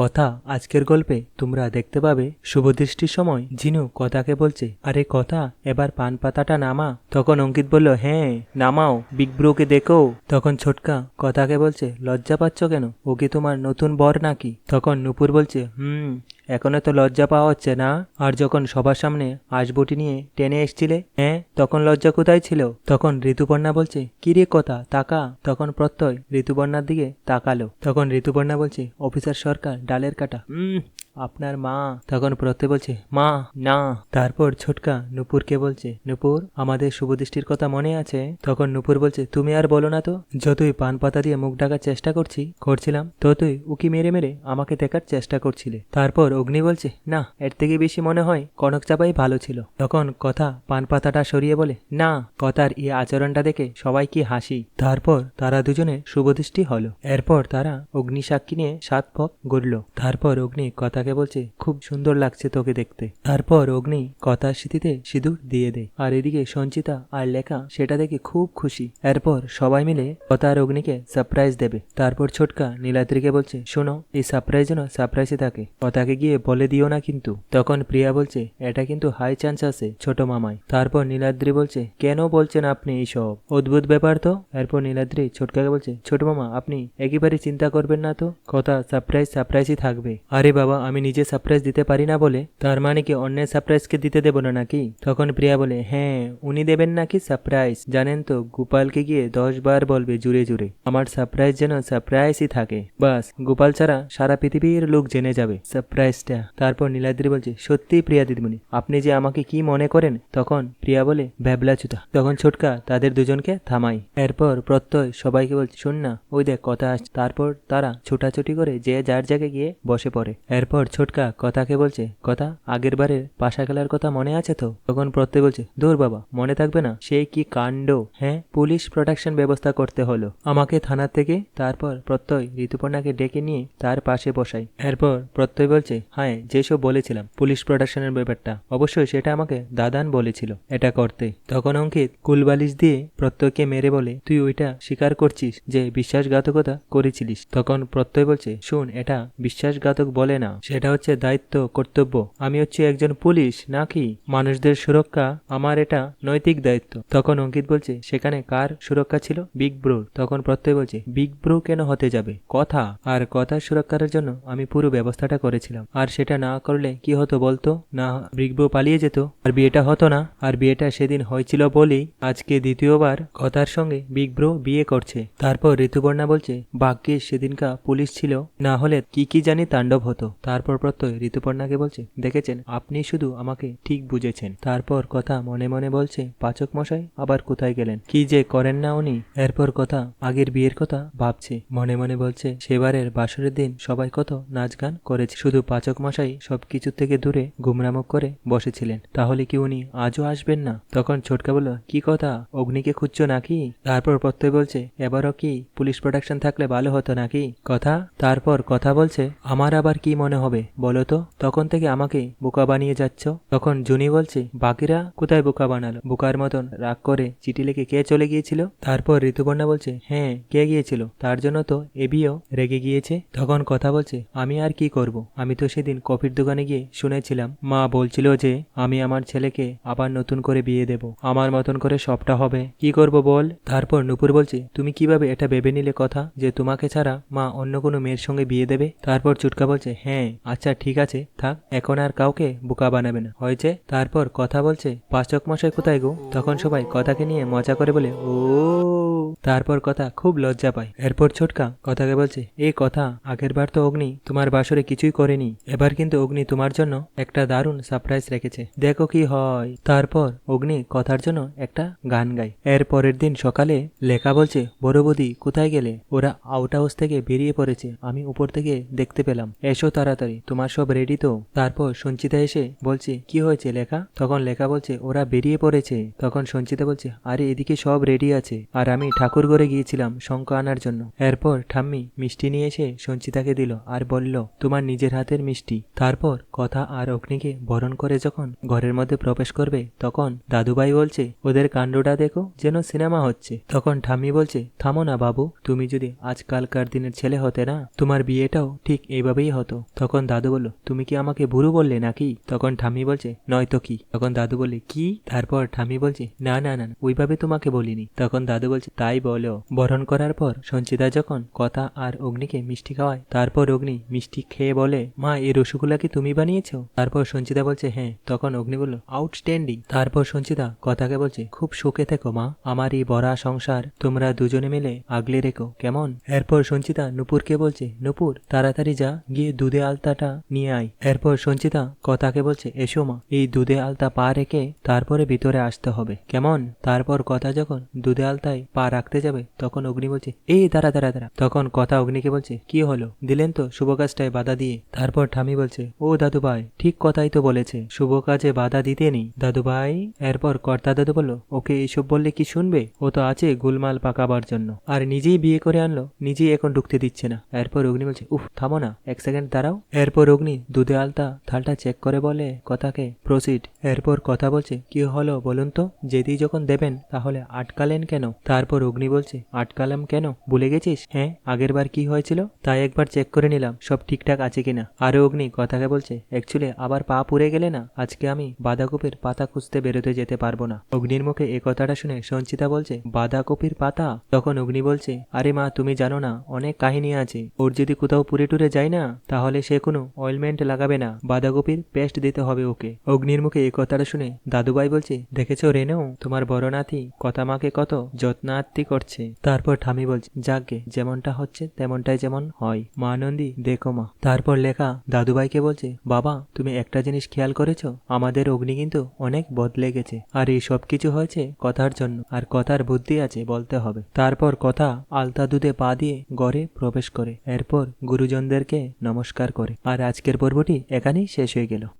কথা আজকের গল্পে তোমরা দেখতে পাবে শুভদৃষ্টির সময় জিনু কথাকে বলছে, আরে কথা, এবার পান পাতাটা নামা। তখন অঙ্কিত বলল হ্যাঁ নামাও, বিগ ব্রোকে দেখো। তখন ছোটকা কথাকে বলছে, লজ্জা পাচ্ছ কেন? ও কি তোমার নতুন বর নাকি? তখন নুপুর বলছে, হুম এখনও তো লজ্জা পাওয়া হচ্ছে না। আর যখন সবার সামনে আসবটি নিয়ে টেনে এসছিলে? হ্যাঁ তখন লজ্জা কোথায় ছিল? তখন ঋতুপর্ণা বলছে, কি রে কথা, তাকা। তখন প্রত্যয় ঋতুপর্ণার দিকে তাকালো। তখন ঋতুপর্ণা বলছে, অফিসার সরকার, ডালের কাটা। আপনার মা। তখন প্রত্যে বলছে, মা, না। তারপর ছোটকা নুপুরকে বলছে, নুপুর, আমাদের শুভদৃষ্টির কথা মনে আছে? তখন নুপুর বলছে, তুমি আর বলো না তো, যতই পান পাতা দিয়ে মুখ ঢাকার চেষ্টা করছি, করছিলাম, ততই উকি মেরে মেরে আমাকে দেখার চেষ্টা করছিলে। তারপর অগ্নি বলছে, না, এর থেকে বেশি মনে হয় কনক চাপাই ভালো ছিল। তখন কথা পান পাতাটা সরিয়ে বলে, না, কথার এই আচরণটা দেখে সবাই কি হাসি? তারপর তারা দুজনে শুভদৃষ্টি হলো। এরপর তারা অগ্নি সাক্ষী নিয়ে সাত পথ গড়ল। তারপর অগ্নি কথাকে বলছে, খুব সুন্দর লাগছে তোকে দেখতে। তারপর অগ্নি কথার স্মৃতিতে সিঁদুর দিয়ে দেয়। আর এদিকে সঞ্চিতা আর লেখা সেটা দেখে খুব খুশি। এরপর সবাই মিলে কথা আর অগ্নিকে সারপ্রাইজ দেবে। তারপর ছোটকা নীলাদ্রিকে বলছে, শোনো, এই সারপ্রাইজ যেন সারপ্রাইজে থাকে। কথাকে গিয়ে বলে দিও না কিন্তু। তখন প্রিয়া বলছে, এটা কিন্তু হাই চান্স আছে, ছোট মামায় তারপর নীলাদ্রি বলছে, কেন বলছেন আপনি এইসব? অদ্ভুত ব্যাপার তো? এরপর নীলাদ্রি ছোটকাকে বলছে, ছোট মামা, আপনি একেবারে চিন্তা করবেন না তো? কথা সারপ্রাইজ সারপ্রাইজই থাকবে। আরে বাবা, আমি নিজে সারপ্রাইজ দিতে পারি না বলে? তার মানে কি অন্যের সারপ্রাইজকে দিতে দেবো না নাকি? তখন প্রিয়া বলে হ্যাঁ উনি দেবেন নাকি সারপ্রাইজ জানেন তো, গোপালকে গিয়ে দশ বার বলবে জুড়ে জুড়ে, আমার সারপ্রাইজ যেন সারপ্রাইজই থাকে। বাস, গোপাল ছাড়া সারা পৃথিবীর লোক জেনে যাবে সারপ্রাইজটা তারপর নীলাদ্রি বলছে, সত্যি প্রিয়া দিদিমণি, আপনি যে আমাকে কি মনে করেন? তখন প্রিয়া বলে ভ্যাবলাচুতা তখন ছোটকা, তাদের দুজনকে থামাই। এরপর প্রত্যয় সবাইকে বলছে, শোন না, ওই দেখ, কথা আসছে। তারপর তারা ছোটাছুটি করে যে যার জায়গায় গিয়ে বসে পড়ে। এরপর ছোটকা কথাকে বলছে? কথা? আগের বারের পাশা খেলার কথা মনে আছে তো? তখন প্রত্যয় বলছে দূর বাবা, মনে থাকবে না? সেই কি কাণ্ড? হ্যাঁ পুলিশ প্রোটেকশন ব্যবস্থা করতে হলো। আমাকে থানা থেকে, তারপর প্রত্যয় ঋতুপর্ণাকে ডেকে নিয়ে তার পাশে বসাই। এরপর প্রত্যয় বলছে হ্যাঁ যেসব বলেছিলাম, পুলিশ প্রোটেকশনের ব্যাপারটা, অবশ্যই সেটা আমাকে দাদান বলেছিল, এটা করতে। তখন অঙ্কিত কুলবালিশ দিয়ে প্রত্যয়কে মেরে বলে, তুই ওইটা স্বীকার করছিস যে বিশ্বাসঘাতকতা করেছিলিস? তখন প্রত্যয় বলছে, শুন, এটা বিশ্বাসঘাতক বলে না সেটা হচ্ছে দায়িত্ব, কর্তব্য। আমি হচ্ছে একজন পুলিশ, নাকি? মানুষদের সুরক্ষা আমার এটা নৈতিক দায়িত্ব। তখন অঙ্কিত বলছে, সেখানে কার সুরক্ষা ছিল? বিগ ব্রোর তখন প্রত্যয় বলছে, বিগ ব্রো কেন হতে যাবে? কথা। আর কথার সুরক্ষার জন্য আমি পুরো ব্যবস্থাটা করেছিলাম। আর সেটা না করলে কি হতো বলতো? না, বিগ ব্রো পালিয়ে যেত। আর বিয়েটা হতো না। আর বিয়েটা সেদিন হয়েছিল বলেই আজকে দ্বিতীয়বার কথার সঙ্গে বিগ ব্রো বিয়ে করছে। তারপর ঋতুপর্ণা বলছে, ভাগ্যে সেদিনকা পুলিশ ছিল। না হলে কি কি জানি তাণ্ডব হতো। তারপর প্রত্যয় ঋতুপর্ণাকে বলছে, দেখেছেন, আপনি শুধু আমাকে ঠিক বুঝেছেন। তারপর কথা মনে মনে বলছে, পাচক মশাই আবার কোথায় গেলেন? কি যে করেন না উনি? এরপর কথা আগের বিয়ের কথা ভাবছে। মনে মনে বলছে, সেবারের বাসরের দিন সবাই কত নাচ গান করেছে। শুধু পাচক মশাই সবকিছু থেকে দূরে গুমরামক করে বসেছিলেন। তাহলে কি উনি আজও আসবেন না? তখন ছোটকা বলল, কি কথা? অগ্নিকে খুঁজছো নাকি? তারপর প্রত্যয় বলছে, এবারও কি পুলিশ প্রোটেকশন থাকলে ভালো হতো নাকি? কথা? তারপর কথা বলছে, আমার আবার কি মনে হবে? বলো তো? তখন থেকে আমাকে বোকা বানিয়ে যাচ্ছ? তখন জুনি বলছে, বাকিরা কোথায় বোকা বানালো? বোকার মতন রাগ করে চিঠি লিখে কে চলে গিয়েছিল? তারপর ঋতুপর্ণা বলছে হ্যাঁ কে গিয়েছিল? তার জন্য তো এবিও রেগে গিয়েছে। তখন কথা বলছে, আমি আর কি করব? আমি তো সেদিন কফির দোকানে গিয়ে শুনেছিলাম। মা বলছিল যে, আমি আমার ছেলেকে আবার নতুন করে বিয়ে দেব। আমার মতন করে সবটা হবে। কি করব বল? তারপর নুপুর বলছে, তুমি কীভাবে এটা ভেবে নিলে কথা? যে তোমাকে ছাড়া মা অন্য কোনো মেয়ের সঙ্গে বিয়ে দেবে? তারপর চুটকা বলছে হ্যাঁ আচ্ছা ঠিক আছে, থাক, এখন আর কাউকে বোকা বানাবে না। হয়েছে? তারপর কথা বলছে, পাচক মশাই কোথায় গো? তখন সবাই কথাকে নিয়ে মজা করে বলে, ও। তারপর কথা খুব লজ্জা পায়। এরপর ছোটকা কথাকে বলছে, এই কথা, আগের বার তো অগ্নি তোমার বাসরে কিছুই করেনি। এবার কিন্তু অগ্নি তোমার জন্য একটা দারুণ সারপ্রাইজ রেখেছে। দেখো কি হয়। তারপর অগ্নি কথার জন্য একটা গান গায়। এর পরের দিন সকালে লেখা বলছে, বড় বৌদি কোথায় গেলে? ওরা আউট হাউস থেকে বেরিয়ে পড়েছে। আমি উপর থেকে দেখতে পেলাম। এসো তাড়াতাড়ি। সরি তোমার সব রেডি তো? তারপর সঞ্চিতা এসে বলছে, কি হয়েছে লেখা? তখন লেখা বলছে, ওরা বেরিয়ে পড়েছে। তখন সঞ্চিতা বলছে, আরে, এদিকে সব রেডি আছে। আর আমি ঠাকুর ঘরে গিয়েছিলাম শঙ্খ আনার জন্য। এরপর ঠাম্মি মিষ্টি নিয়ে এসে সঞ্চিতাকে দিল আর বলল, তোমার নিজের হাতের মিষ্টি। তারপর কথা আর অগ্নিকে বরণ করে যখন ঘরের মধ্যে প্রবেশ করবে, তখন দাদুভাই বলছে, ওদের কাণ্ডটা দেখো যেন সিনেমা হচ্ছে। তখন ঠাম্মি বলছে, থামো না বাবু, তুমি যদি আজকালকার দিনের ছেলে হতে না, তোমার বিয়েটাও ঠিক এইভাবেই হতো। তখন দাদু বলল, তুমি কি আমাকে বুড়ো বললে নাকি? তখন ঠাম্মি বলছে নয়তো কি? তখন দাদু বললে, কি? তারপর ঠাম্মি বলছে, না না না ওইভাবে তোমাকে বলিনি। তখন দাদু বলছে, তাই বলো। বরণ করার পর সঞ্চিতা যখন কথা আর অগ্নিকে মিষ্টি খাওয়ায়, তারপর অগ্নি মিষ্টি খেয়ে বলে, মা, এই রসগোল্লা কি তুমি বানিয়েছো? তারপর সঞ্চিতা বলছে হ্যাঁ। তখন অগ্নি বলল, আউটস্ট্যান্ডিং। তারপর সঞ্চিতা কথাকে বলছে, খুব সুখে থেকো মা, আমার এই বড়া সংসার তোমরা দুজনে মিলে আগলে রেখো, কেমন? এরপর সঞ্চিতা নুপুরকে বলছে, নুপুর, তাড়াতাড়ি যা, গিয়ে দুধে আলতাটা নিয়ে আয়। এরপর সঞ্চিতা কথাকে বলছে, এসো মা, এই দুধে আলতা পা রেখে তারপরে ভিতরে আসতে হবে। কেমন? তারপর কথা যখন দুধে আলতায় পা রাখতে যাবে, তখন অগ্নি বলছে, এই, দাঁড়া দাঁড়া দাঁড়া। তখন কথা অগ্নিকে বলছে, কি হলো? দিলেন তো শুভ কাজটায় বাধা দিয়ে। তারপর ঠামি বলছে, ও দাদু ভাই ঠিক কথাই তো বলেছে, শুভ কাজে বাধা দিতে নেই। দাদু ভাই এরপর কর্তা দাদু বলল, ওকে এইসব বললে কি শুনবে? ও তো আছে গুলমাল পাকাবার জন্য। আর নিজেই বিয়ে করে আনলো, নিজেই এখন ঢুকতে দিচ্ছে না। এরপর অগ্নি বলছে, উফ, থামো না, এক সেকেন্ড দাঁড়াও। এরপর অগ্নি দুধে আলতা থালটা চেক করে বলে, কথাকে প্রসিড এরপর কথা বলছে, কি হলো বলুন তো? যেদি যখন দেবেন, তাহলে আটকালেন কেন? তারপর অগ্নি বলছে, আটকালাম কেন? ভুলে গেছিস? হ্যাঁ আগের বার কি হয়েছিল? তাই একবার চেক করে নিলাম, সব ঠিকঠাক আছে কিনা? আরে অগ্নি কথাকে বলছে অ্যাকচুয়ালি আবার পা পুড়ে গেলে না? আজকে আমি বাঁধাকপির পাতা খুঁজতে বেরোতে যেতে পারব না। অগ্নির মুখে এ কথাটা শুনে সঞ্চিতা বলছে, বাঁধাকপির পাতা? তখন অগ্নি বলছে, আরে মা, তুমি জানো না, অনেক কাহিনী আছে। ওর যদি কোথাও পুরে টুরে যায় না, তাহলে সে কোনো অয়েলমেন্ট লাগাবে না। বাঁধাকপির পেস্ট দিতে হবে ওকে। অগ্নির মুখে এই কথাটা শুনে দাদুভাই বলছে, দেখেছ রেনেও তোমার বড় নাতি কথা মাকে কত যত্নার্থী করছে? তারপর ঠামি বলছে, যাকে যেমনটা হচ্ছে তেমনটাই যেমন হয়। মা নন্দী, দেখো মা। তারপর লেখা দাদুভাইকে বলছে, বাবা, তুমি একটা জিনিস খেয়াল করেছ? আমাদের অগ্নি কিন্তু অনেক বদলে গেছে। আর এই সব কিছু হয়েছে কথার জন্য। আর কথার বুদ্ধি আছে বলতে হবে। তারপর কথা আলতা দুধে পা দিয়ে ঘরে প্রবেশ করে। এরপর গুরুজনদেরকে নমস্কার করে। আর আজকের পর্বটি এখানেই শেষ হয়ে গেল।